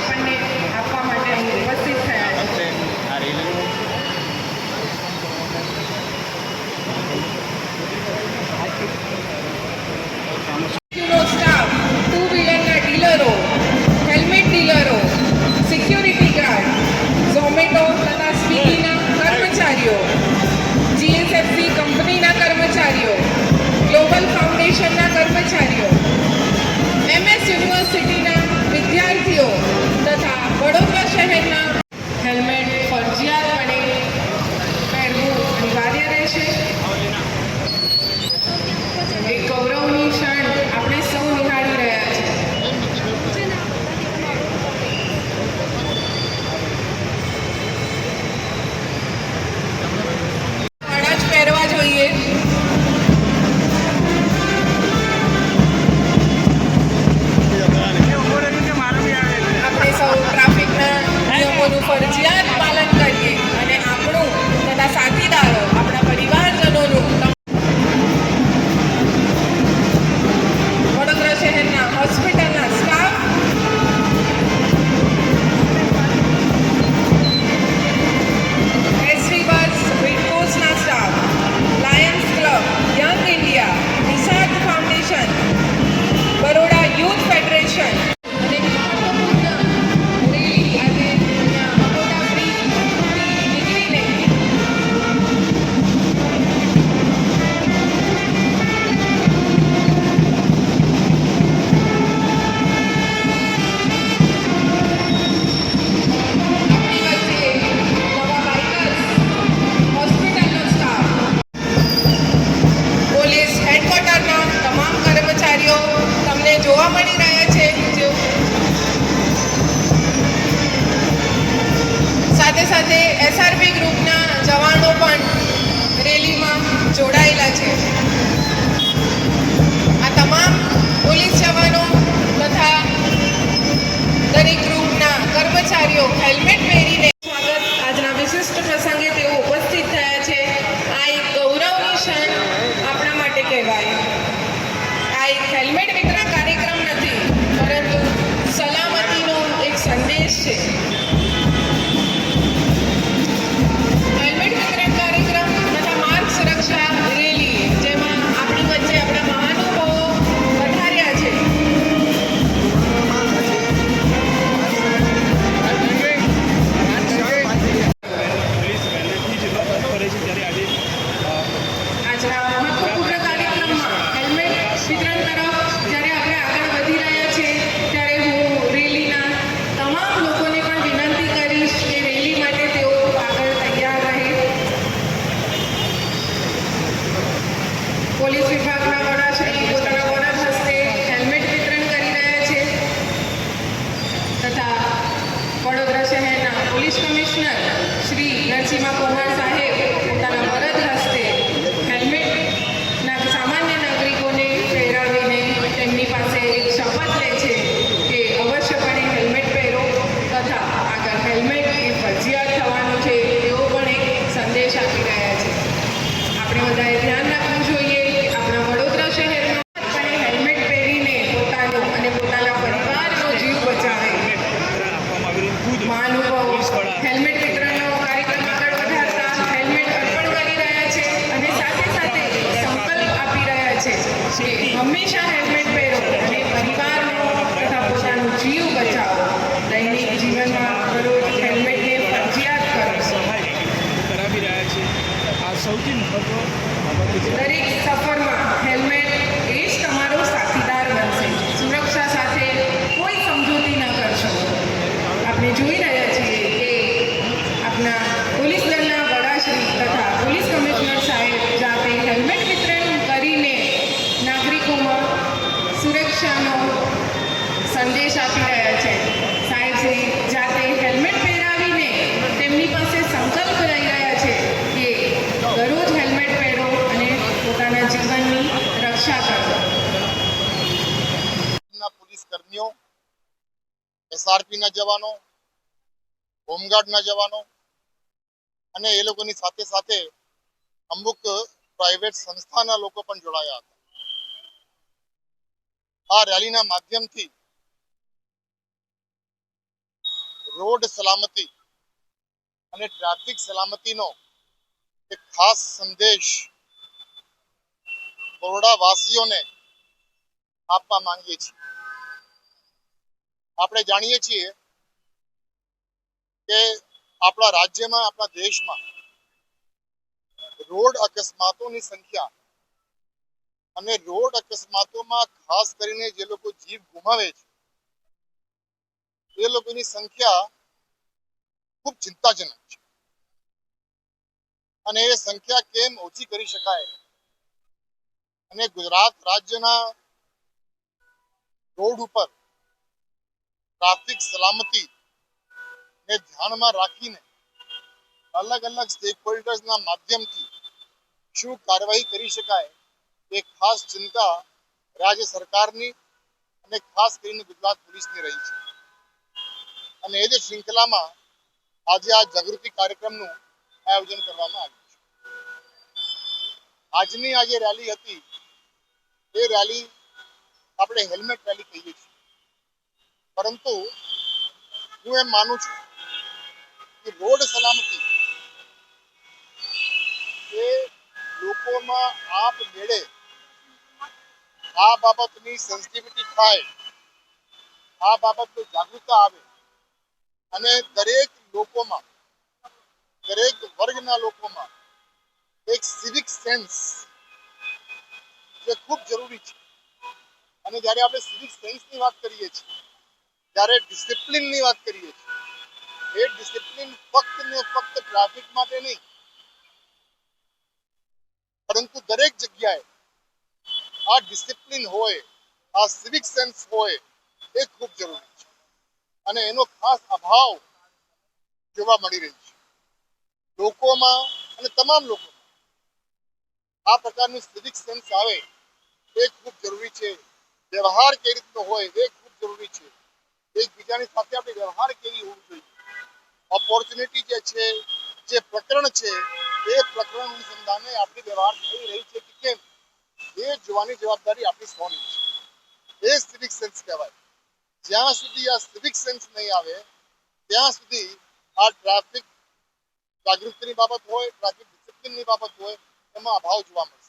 பண்ணி મળી એસઆરપી ના જવાનો, હોમગાર્ડના જવાનો અને એ લોકોની સાથે સાથે અમુક પ્રાઇવેટ સંસ્થાના લોકો પણ જોડાયા હતા. આ રેલીના માધ્યમથી રોડ સલામતી અને ટ્રાફિક સલામતીનો એક ખાસ સંદેશ કોરોડાવાસીઓને આપવા માંગીએ છીએ. આપણે જાણીએ છીએ કે આપણા રાજ્યમાં, આપણા દેશમાં રોડ અકસ્માતોની સંખ્યા અને રોડ અકસ્માતોમાં ખાસ કરીને જે લોકો જીવ ગુમાવે છે, એ લોકોની સંખ્યા ખૂબ ચિંતાજનક છે. અને એ સંખ્યા કેમ ઓછી કરી શકાય? અને ગુજરાત રાજ્યના રોડ ઉપર ટ્રાફિક સલામતી ને ધ્યાનમાં રાખીને અલગ અલગ સ્ટેક હોલ્ડર્સના માધ્યમથી શું કાર્યવાહી કરી શકાય એ ખાસ ચિંતા રાજ્ય સરકારની અને ખાસ કરીને ગુજરાત પોલીસની રહી છે. અને એ જ શૃંખલામાં આજે આ જાગૃતિ કાર્યક્રમનું આયોજન કરવામાં આવ્યું છે. આજની આ જે રેલી હતી. એ રેલી આપણે હેલ્મેટ રેલી કહીએ છીએ. પરંતુ હું એમ માનું છું કે રોડ સલામતી એ લોકોમાં આપ મેળે આ બાબતની સેન્સિટિવિટી થાય, આ બાબતની જાગૃતતા આવે અને દરેક લોકોમાં, દરેક વર્ગના લોકોમાં એક સિવિક સેન્સ જે ખૂબ જરૂરી છે. અને જ્યારે આપણે સિવિક સેન્સની વાત કરીએ છીએ ત્યારે ડિસિપ્લિનની વાત કરીએ છીએ, એ ડિસિપ્લિન ફક્ત ને ફક્ત ટ્રાફિક માટે નહીં, પરંતુ દરેક જગ્યાએ આ ડિસિપ્લિન હોય, આ સિવિક સેન્સ હોય, એ ખૂબ જરૂરી છે. અને એનો ખાસ અભાવ જોવા મળી રહ્યો છે. લોકોમાં અને તમામ લોકોમાં આ પ્રકારનું સિવિક સેન્સ આવે, એ ખૂબ જરૂરી છે. વ્યવહાર કેવી રીતનો હોય, એ ખૂબ જરૂરી છે. એકબીજાની સાથે આપણે વ્યવહાર કેવી હોવું જોઈએ? ઓપોર્ચ્યુનિટી જે છે, જે પ્રકરણ છે, એ પ્રકરણ અનુસંધાને આપણી વ્યવહાર થઈ રહી છે કે કેમ? એ જોવાની જવાબદારી આપણી સૌની છે. એ સિવિક સેન્સ કહેવાય. જ્યાં સુધી આ સિવિક સેન્સ નહીં આવે, ત્યાં સુધી આ ટ્રાફિક જાગૃતિની બાબત હોય ટ્રાફિક ડિસિપ્લિનની બાબત હોય, એમાં અભાવ જોવા મળે.